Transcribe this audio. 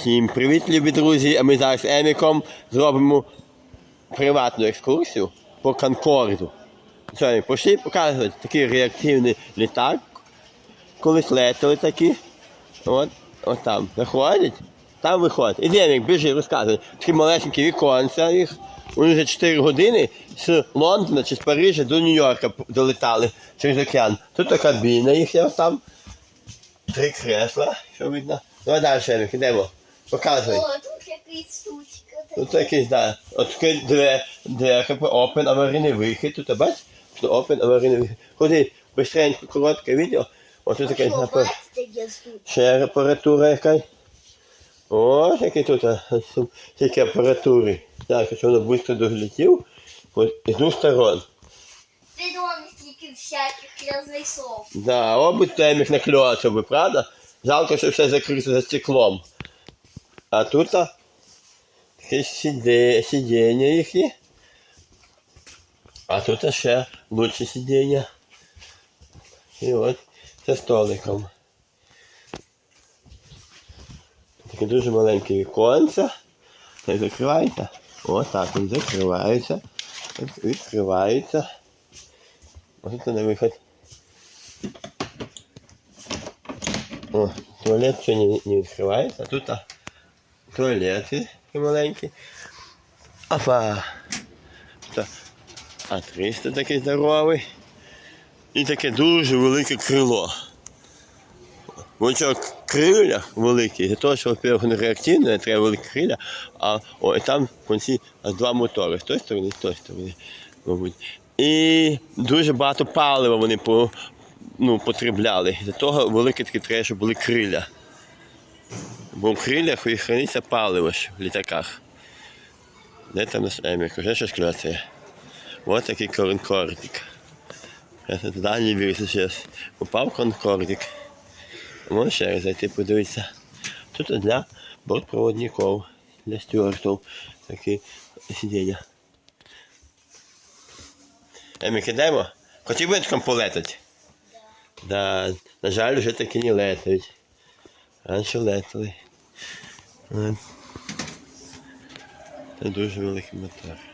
Всім привіт, любі друзі! А ми зараз з Еміком зробимо приватну екскурсію по Конкорду. Сьогодні пішли показувати такий реактивний літак. Колись летали такі. От, от там заходять, там виходять. Іди, Емік, біжи, розказуй. Такі малесенькі віконця їх. Вони вже 4 години з Лондона чи з Парижа до Нью-Йорка долетали через океан. Тут така кабіна їхня там. Три кресла, що видно. Давай далі, Емік, ідемо. Показуй. О, тут якась штучка. Тут якийсь, да. От таке две, дверка, open аварійний вихід. Тут, бач? Тут open аварійний вихід. Ходи, быстренько, коротке відео. Ось тут Що, є тут? ще апаратура якась. Ось який тут, тільки апаратури. Так, що воно швидко долетів. Ось з двох сторон. Всяких різних слов. Да, обуть теміх накльовувався би, правда? Жалко, що все закрито за стеклом. А тут а, таке сиде, сидіння їхні. А тут ще лучше сидіння. І от це столиком. Таке дуже маленьке віконце. Так закривається. О, так він закривається. От Відкривається. Ось це на виход. О, туалет ще не, не відкривається. Тут а, Туалети маленькі. Опа. А 300 такий здоровий. І таке дуже велике крило. Ось що криля великі, для того, що, не реактивне, треба великі криля, а о, і там в кінці два мотори, з тої сторони, з тої сторони, мабуть. І дуже багато палива вони по, ну, потребляли. Для того великі такі треба, щоб були криля. Бо в крилях і храниться паливо в літаках. Де там наш Емік? Вже щось кльоцає. Ось такий конкордик. Це дальній вірус зараз. Попав конкордик. Можна ще раз зайти подивитися. Тут для бортпроводників, для стюартів такі сидіння. Емік, ідемо? Хотів би таком полетати? Да. На жаль, вже таки не летають. Aangeleidt. En daardoor wil ik met haar.